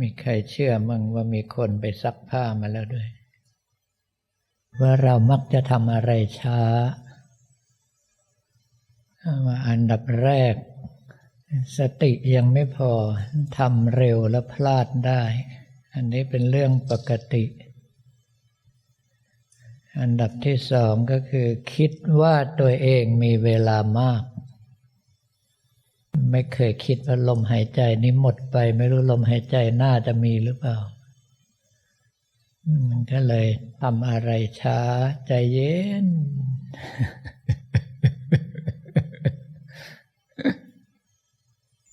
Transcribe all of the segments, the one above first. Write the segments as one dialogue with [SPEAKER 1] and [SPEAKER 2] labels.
[SPEAKER 1] มีใครเชื่อมั่งว่ามีคนไปซักผ้ามาแล้วด้วย ว่าเรามักจะทำอะไรช้าว่าอันดับแรก สติยังไม่พอทำเร็วแล้วพลาดได้ อันนี้เป็นเรื่องปกติ อันดับที่สองก็คือ คิดว่าตัวเองมีเวลามาก ไม่เคยคิดว่าลมหายใจนี้หมดไป ไม่รู้ลมหายใจน่าจะมีหรือเปล่า มันก็เลยทำอะไรช้า ใจเย็น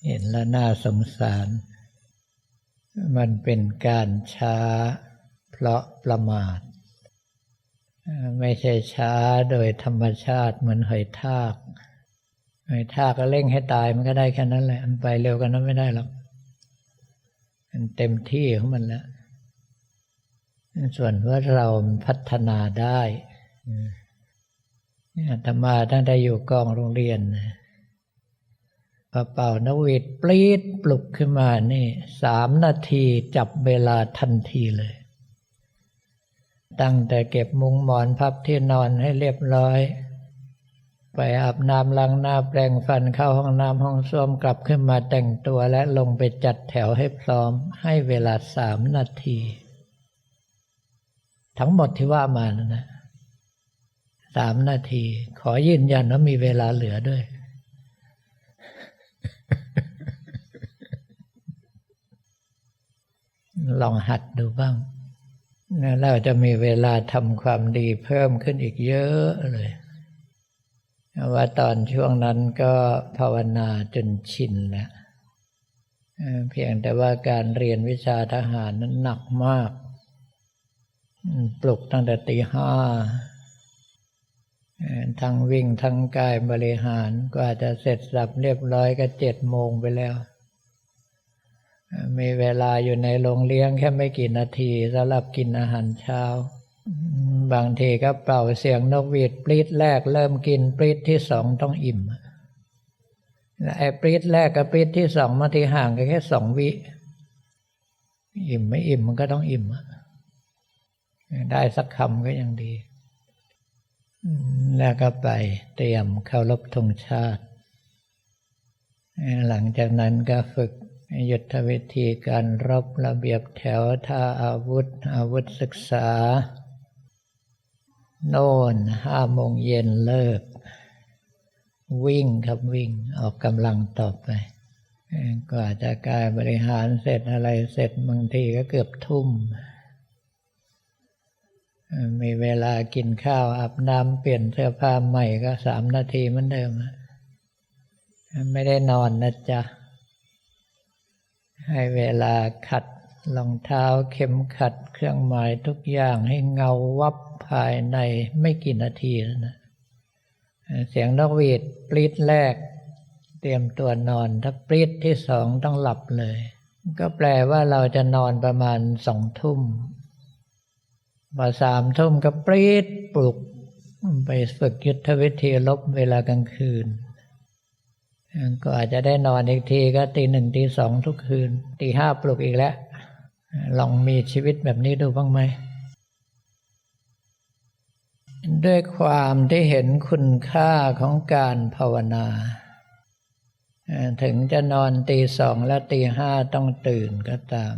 [SPEAKER 1] เห็นแล้วน่าสงสาร มันเป็นการช้า เพราะประมาท ไม่ใช่ช้าโดยธรรมชาติเหมือนหอยทาก หอยทาก็เร่งให้ตายมันก็ได้แค่นั้นแหละ มันไปเร็วกันนั้นไม่ได้หรอกมันเต็มที่ของมันแล้ว ส่วนว่าเราพัฒนาได้อาตมาตั้งแต่อยู่กองโรงเรียนพอเป่านวีดปลีดปลุกขึ้นมานี่สามนาทีจับเวลาทันทีเลย ตั้งแต่เก็บมุงหมอนพับที่นอนให้เรียบร้อย ไปอาบน้ำล้างหน้าแปรงฟันเข้าห้องน้ำห้องส้วมกลับขึ้นมาแต่งตัวและลงไปจัดแถวให้พร้อมให้เวลาสามนาที ทั้งหมดที่ว่ามานะสามนาที ขอยืนยันว่ามีเวลาเหลือด้วย ลองหัดดูบ้าง แล้วเราจะมีเวลาทำความดีเพิ่มขึ้นอีกเยอะเลย ว่าตอนช่วงนั้นก็ภาวนาจนชินแล้วเพียงแต่ว่าการเรียนวิชาทหารนั้นหนักมาก ปลุกตั้งแต่ตีห้า ทั้งวิ่งทั้งกายบริหารกว่าจะเสร็จสับเรียบร้อยก็เจ็ดโมงไปแล้ว มีเวลาอยู่ในโรงเลี้ยงแค่ไม่กี่นาทีสำหรับกินอาหารเช้า บางทีก็เป่าเสียงนกหวีดปลีดแรก เริ่มกินปลีดที่สองต้องอิ่มไอ้ปลีดแรกกับปลีดที่สองมาทีห่างกันแค่สองวิ อิ่มไม่อิ่มมันก็ต้องอิ่มได้สักคำก็ยังดีแล้วก็ไปเตรียมเข้ารบธงชาติ หลังจากนั้นก็ฝึกยุทธวิธีการรบระเบียบแถวท่าอาวุธ อาวุธศึกษา โน่นห้าโมงเย็นเลิก วิ่งครับวิ่งออกกำลังต่อไปกว่าจะกายบริหารเสร็จอะไรเสร็จบางทีก็เกือบทุ่ม มีเวลากินข้าวอาบน้ำเปลี่ยนเสื้อผ้าใหม่ก็สามนาทีเหมือนเดิม ไม่ได้นอนนะจ๊ะ ให้เวลาขัดรองเท้าเข็มขัดเครื่องหมายทุกอย่างให้เงาวับ ภายในไม่กี่นาทีนะเสียงนกหวีดปลีดแรก เตรียมตัวนอน ถ้าปลีดที่สองต้องหลับเลย ก็แปลว่าเราจะนอนประมาณสองทุ่มพอสามทุ่มก็ปรีดปลุก ไปฝึกยุทธวิธีลบเวลากลางคืน ก็อาจจะได้นอนอีกทีก็ตีหนึ่งตีสองทุกคืนตีห้าปลุกอีกแล้ว ลองมีชีวิตแบบนี้ดูบ้างไหม ด้วยความที่เห็นคุณค่าของการภาวนา ถึงจะนอนตีสองและตีห้าต้องตื่นก็ตาม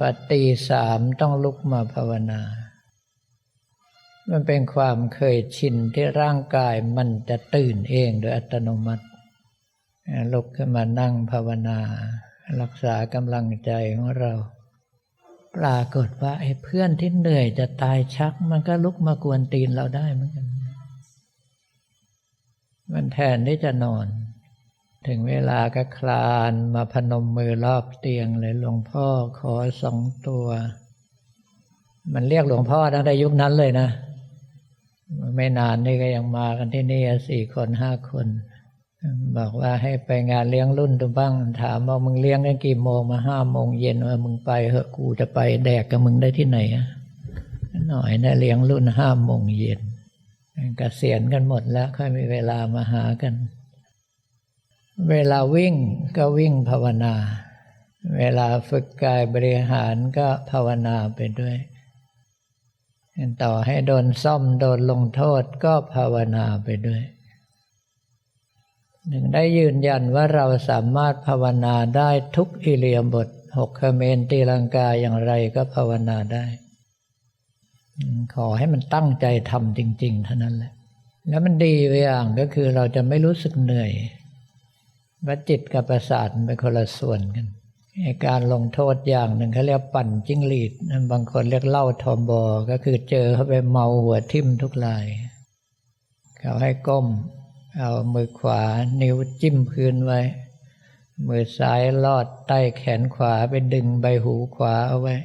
[SPEAKER 1] ปฏิสามต้องลุกมาภาวนา มันเป็นความเคยชินที่ร่างกายมันจะตื่นเองโดยอัตโนมัติลุกขึ้นมานั่งภาวนา รักษากำลังใจของเรา ปรากฏว่าไอ้เพื่อนที่เหนื่อยจะตายชัก มันก็ลุกมากวนตีนเราได้เหมือนกัน มันแทนที่จะนอน ถึงเวลาก็คลานมาพนมมือรอบเตียงเลยหลวงพ่อขอสองตัว มันเรียกหลวงพ่อตั้งแต่ยุคนั้นเลยนะ ไม่นานนี่ก็ยังมากันที่นี่สี่คนห้าคน บอกว่าให้ไปงานเลี้ยงรุ่นดูบ้าง ถามว่ามึงเลี้ยงกันกี่โมงมาห้าโมงเย็นว่ามึงไปเหอะกูจะไปแดกกับมึงได้ที่ไหนอะหน่อยนะเลี้ยงรุ่นห้าโมงเย็นกเกษียณกันหมดแล้ว ค่อยมีเวลามาหากัน เวลาวิ่งก็วิ่งภาวนา เวลาฝึกกายบริหารก็ภาวนาไปด้วยต่อให้โดนซ่อมโดนลงโทษก็ภาวนาไปด้วย หนึ่งได้ยืนยันว่าเราสามารถภาวนาได้ทุกอิเลียบทหกเมนตีลังกาอย่างไรก็ภาวนาได้ ขอให้มันตั้งใจทำจริง ๆ เท่านั้นแหละ แล้วมันดีอย่างก็คือเราจะไม่รู้สึกเหนื่อยว่าจิตกับประสาทเป็นคนละส่วนกันการลงโทษอย่างหนึ่งเขาเรียกปั่นจิ้งหรีดบางคนเรียกเล่าทอมบอก็คือเจอเขาไปเมาหัวทิ่มทุกลาย เขาให้ก้ม เอามือขวานิ้วจิ้มพื้นไว้ มือซ้ายลอดใต้แขนขวาไปดึงใบหูขวาเอาไว้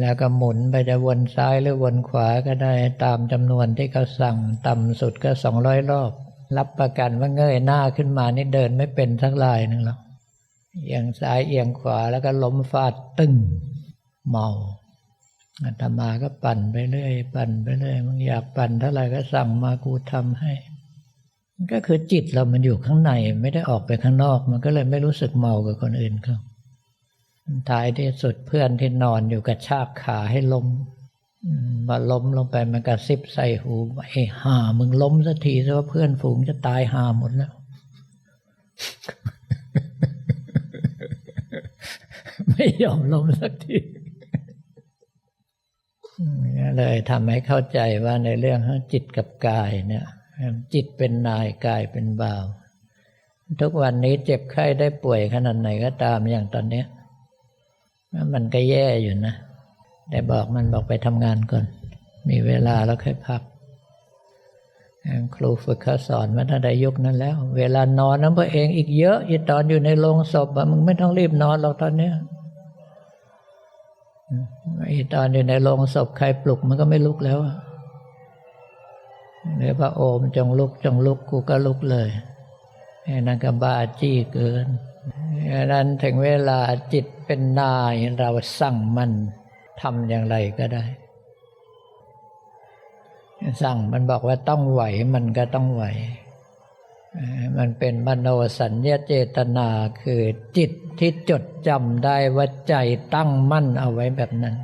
[SPEAKER 1] แล้วก็หมุนไปจะวนซ้ายหรือวนขวาก็ได้ตามจำนวนที่เขาสั่งต่ำสุดก็สองร้อยรอบ รับประกันว่าเงยหน้าขึ้นมานี่เดินไม่เป็นสักลายหนึ่งหรอกเอียงซ้ายเอียงขวาแล้วก็ล้มฟาดตึงเมาอาตมาก็ปั่นไปเรื่อย ปั่นไปเรื่อยมึงอยากปั่นเท่าไหร่ก็สั่งมากูทำให้ ก็คือจิตเรามันอยู่ข้างในไม่ได้ออกไปข้างนอก มันก็เลยไม่รู้สึกเมากับคนอื่นเขาท้ายที่สุดเพื่อนที่นอนอยู่กับชากขาให้ล้มมาล้มลงไปมันกระซิบใส่หูไอ้ห่ามึงล้มสักทีซะว่าเพื่อนฝูงจะตายห่าหมดแล้วไม่ยอมล้มสักทีเลยทำให้เข้าใจว่าในเรื่องของจิตกับกายเนี่ย จิตเป็นนายกายเป็นบ่าว ทุกวันนี้เจ็บไข้ได้ป่วยขนาดไหนก็ตามอย่างตอนนี้มันก็แย่อยู่นะ แต่บอกมันบอกไปทำงานก่อน มีเวลาแล้วค่อยพัก ครูฝึกเขาสอนมาตั้งแต่ยุคนั้นแล้ว เวลานอนนั้นพระเองอีกเยอะอีตอนอยู่ในโรงศพมึงไม่ต้องรีบนอนหรอกตอนนี้อีตอนอยู่ในโรงศพใครปลุกมันก็ไม่ลุกแล้ว หรือพระโอมจงลุกจงลุกกูก็ลุกเลยนั่นก็บ้าจี้เกินนั้นถึงเวลาจิตเป็นนายเราสั่งมันทำอย่างไรก็ได้ สั่งมันบอกว่าต้องไหวมันก็ต้องไหว มันเป็นมโนสัญญาเจตนาคือจิตที่จดจำได้ว่าใจตั้งมั่นเอาไว้แบบนั้น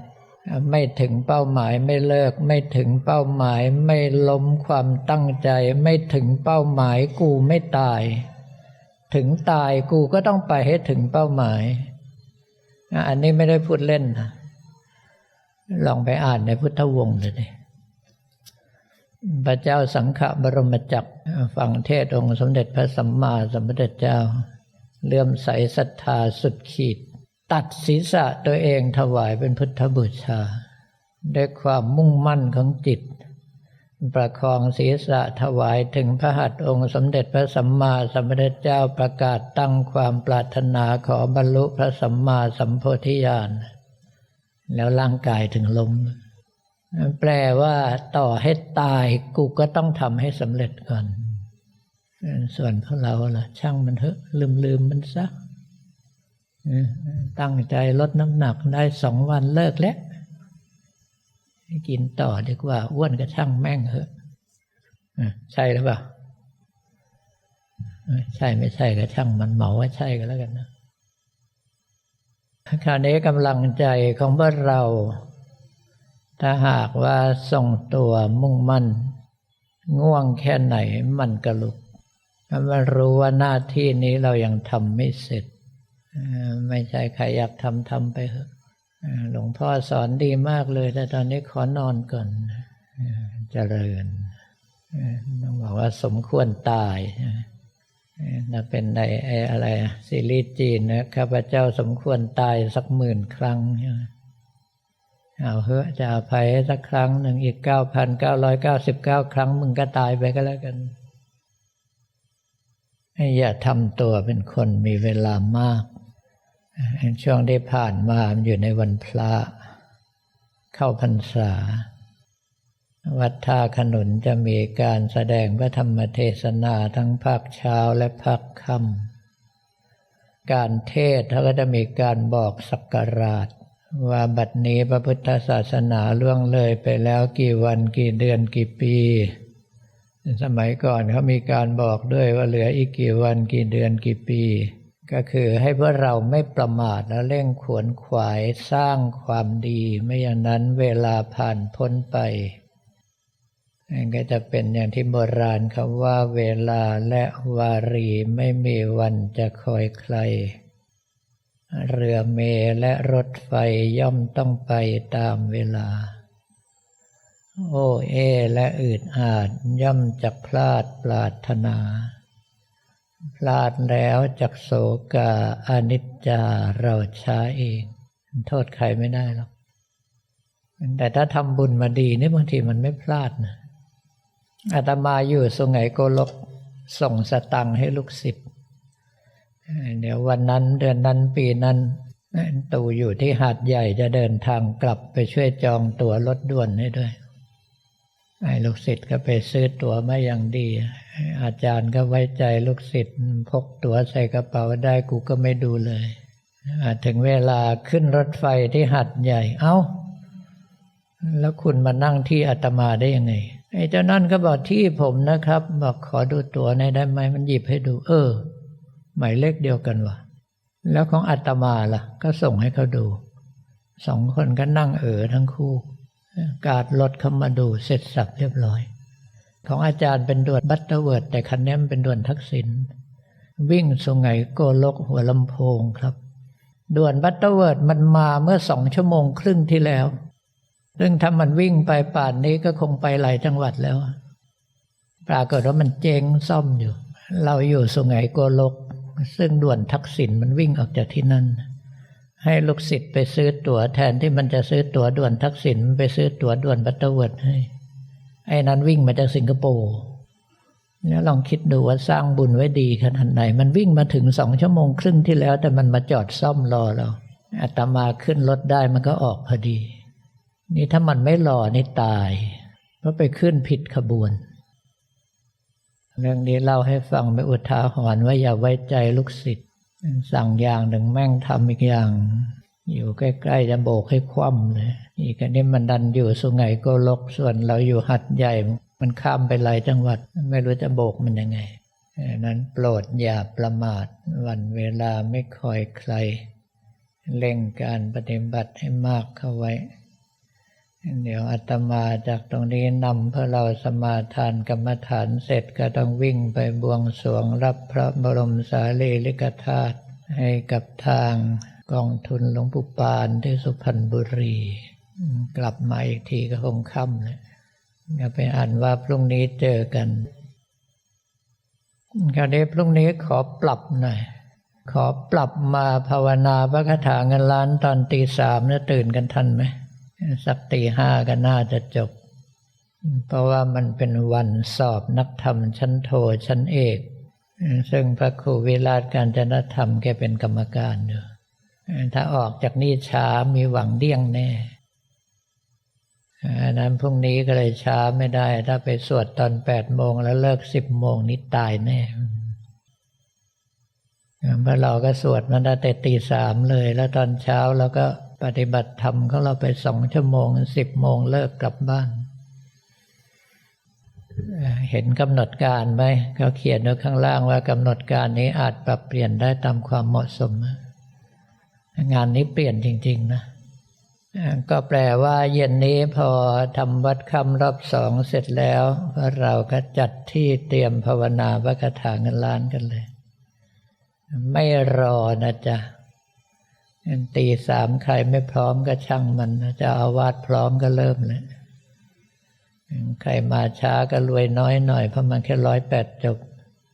[SPEAKER 1] ไม่ถึงเป้าหมายไม่เลิก ไม่ถึงเป้าหมายไม่ล้มความตั้งใจ ไม่ถึงเป้าหมายกูไม่ตาย ถึงตายกูก็ต้องไปให้ถึงเป้าหมาย อันนี้ไม่ได้พูดเล่นนะลองไปอ่านในพุทธวงศ์เลยพระเจ้าสังฆบรมจักรฟังเทศองค์สมเด็จพระสัมมาสัมพุทธเจ้า เลื่อมใสศรัทธาสุดขีด ตัดศีรษะตัวเองถวายเป็นพุทธบูชาด้วยความมุ่งมั่นของจิต ประคองศีรษะถวายถึงพระหัตถ์องค์สมเด็จพระสัมมาสัมพุทธเจ้าประกาศตั้งความปรารถนาขอบรรลุพระสัมมาสัมโพธิญาณแล้วร่างกายถึงลมแปลว่าต่อให้ตายกูก็ต้องทำให้สำเร็จก่อน ส่วนพวกเราล่ะช่างมันเถอะลืมลืมมันซะ ตั้งใจลดน้ำหนักได้สองวันเลิกแล้วกินต่อดีกว่าอ้วนก็ช่างแม่งเหอะใช่หรือเปล่าใช่ไม่ใช่ก็ช่างมันเหมาว่าใช่ก็แล้วกันนะคราวนี้กำลังใจของพวกเรา ถ้าหากว่าส่งตัวมุ่งมั่น ง่วงแค่ไหนมันกระลุกมันรู้ว่าหน้าที่นี้เรายังทำไม่เสร็จ ไม่ใช่ใครอยากทำทำไปเถอะหลวงพ่อสอนดีมากเลย แต่ตอนนี้ขอนอนก่อนเจริญต้องบอกว่าสมควรตายนะเป็นในอะไรซีรีส์จีนนะข้าพเจ้าสมควรตายสักหมื่นครั้งเอาเฮ้จะอภัยสักครั้งหนึ่งอีกเก้าพันเก้าร้อยเก้าสิบเก้าครั้ง มึงก็ตายไปก็แล้วกันอย่าทำตัวเป็นคนมีเวลามาก ช่วงที่ผ่านมาอยู่ในวันพระ เข้าพรรษา วัดท่าขนุนจะมีการแสดงพระธรรมเทศนาทั้งภาคเช้าและภาคค่ำการเทศเขาก็จะมีการบอกสักการะว่าบัดนี้พระพุทธศาสนาล่วงเลยไปแล้วกี่วันกี่เดือนกี่ปี สมัยก่อนเขามีการบอกด้วยว่าเหลืออีกกี่วันกี่เดือนกี่ปี ก็คือให้พวกเราไม่ประมาทและเร่งขวนขวายสร้างความดี ไม่อย่างนั้นเวลาผ่านพ้นไปนั่นก็จะเป็นอย่างที่โบราณคำว่าเวลาและวารีไม่มีวันจะคอยใคร เรือเมและรถไฟย่อมต้องไปตามเวลา โอ้เอและอืดอาดย่อมจักพลาดปรารถนา พลาดแล้วจักโศกาอนิจจาเราช้าเอง โทษใครไม่ได้หรอกแต่ถ้าทำบุญมาดีนี่บางทีมันไม่พลาดนะอาตมาอยู่สุไหงโกลกส่งสตังค์ให้ลูกศิษย์เดี๋ยววันนั้นเดือนนั้นปีนั้นตู่อยู่ที่หาดใหญ่จะเดินทางกลับไปช่วยจองตั๋วรถด่วนให้ด้วย ไอ้ลูกศิษย์ก็ไปซื้อตั๋วมาอย่างดี อาจารย์ก็ไว้ใจลูกศิษย์พกตั๋วใส่กระเป๋าได้กูก็ไม่ดูเลยถึงเวลาขึ้นรถไฟที่หัดใหญ่ เอา้า แล้วคุณมานั่งที่อาตมาได้ยังไงไอ้เจ้านั่นก็บอกที่ผมนะครับ บอกขอดูตั๋วในอยได้ไหมมันหยิบให้ดู เออ หมายเลขเดียวกันวะแล้วของอาตมาล่ะ ก็ส่งให้เขาดู สองคนก็นั่งเออทั้งคู่ การรถเข้ามาดูเสร็จสับเรียบร้อย ของอาจารย์เป็นด่วนบัตเตอร์เวิร์ดแต่คันนี้มเป็นด่วนทักษิณวิ่งสุไหงโกลกหัวลำโพงครับ ด่วนบัตเตอร์เวิร์ดมันมาเมื่อสองชั่วโมงครึ่งที่แล้ว ซึ่งถ้ามันวิ่งไปป่านนี้ก็คงไปหลายจังหวัดแล้ว ปรากฏว่ามันเจ๊งซ่อมอยู่ เราอยู่สุไหงโกลก ซึ่งด่วนทักษิณมันวิ่งออกจากที่นั่น ให้ลูกศิษย์ไปซื้อตั๋วแทนที่มันจะซื้อตั๋วด่วนทักษิณไปซื้อตั๋วด่วนบัตเตอร์เวิร์ดให้ ไอ้นั้นวิ่งมาจากสิงคโปร์แล้วลองคิดดูว่าสร้างบุญไว้ดีขนาดไหน มันวิ่งมาถึงสองชั่วโมงครึ่งที่แล้ว แต่มันมาจอดซ่อมรอเราอาตมาขึ้นรถได้มันก็ออกพอดี นี่ถ้ามันไม่รอนี่ตาย เพราะไปขึ้นผิดขบวน เรื่องนี้เล่าให้ฟังไปอุทาหรณ์ว่าอย่าไว้ใจลูกศิษย์ สั่งอย่างหนึ่งแม่งทำอีกอย่าง อยู่ใกล้ๆจะโบกให้คว่ำเลยอีกอันนี้มันดันอยู่สุไหงโกลกส่วนเราอยู่หัดใหญ่ มันข้ามไปหลายจังหวัด ไม่รู้จะโบกมันยังไงดังนั้นโปรดอย่าประมาทวันเวลาไม่คอยใคร เร่งการปฏิบัติให้มากเข้าไว้ เดี๋ยวอาตมาจากตรงนี้นำเพื่อเราสมาทานกรรมฐานเสร็จก็ต้องวิ่งไปบวงสรวงรับพระบรมสารีริกธาตุให้กับทางกองทุนหลวงปู่ปานที่สุพรรณบุรี กลับมาอีกทีก็คงค่ำเลยก็ไปอ่านว่าพรุ่งนี้เจอกันคราวนี้พรุ่งนี้ขอปรับหน่อยขอปรับมาภาวนาพระคาถาเงินล้านตอนตีสามเนี่ยตื่นกันทันไหม สักตีห้าก็น่าจะจบ เพราะว่ามันเป็นวันสอบนักธรรมชั้นโทชั้นเอก ซึ่งพระครูวิราชการจนธรรมแกเป็นกรรมการอยู่ถ้าออกจากนี่ช้ามีหวังเดี้ยงแน่อันนั้นพรุ่งนี้ก็เลยช้าไม่ได้ ถ้าไปสวดตอนแปดโมงแล้วเลิกสิบโมงนี้ตายแน่เพราะเราก็สวดมันได้แต่ตีสามเลย แล้วตอนเช้าเราก็ ปฏิบัติธรรมของเราไปสองชั่วโมงสิบโมงเลิกกลับบ้าน เห็นกำหนดการไหมเขาเขียนไว้ข้างล่างว่ากำหนดการนี้อาจปรับเปลี่ยนได้ตามความเหมาะสม งานนี้เปลี่ยนจริง ๆ นะก็แปลว่าเย็นนี้พอทำวัดคำรอบสองเสร็จแล้วเราก็จัดที่เตรียมภาวนาพระคถาเงินล้านกันเลย ไม่รอนะจ๊ะ ตีสามใครไม่พร้อมก็ช่างมันจะอาวาสพร้อมก็เริ่มเลยใครมาช้าก็รวยน้อยหน่อยเพราะมันแค่ร้อยแปดจบ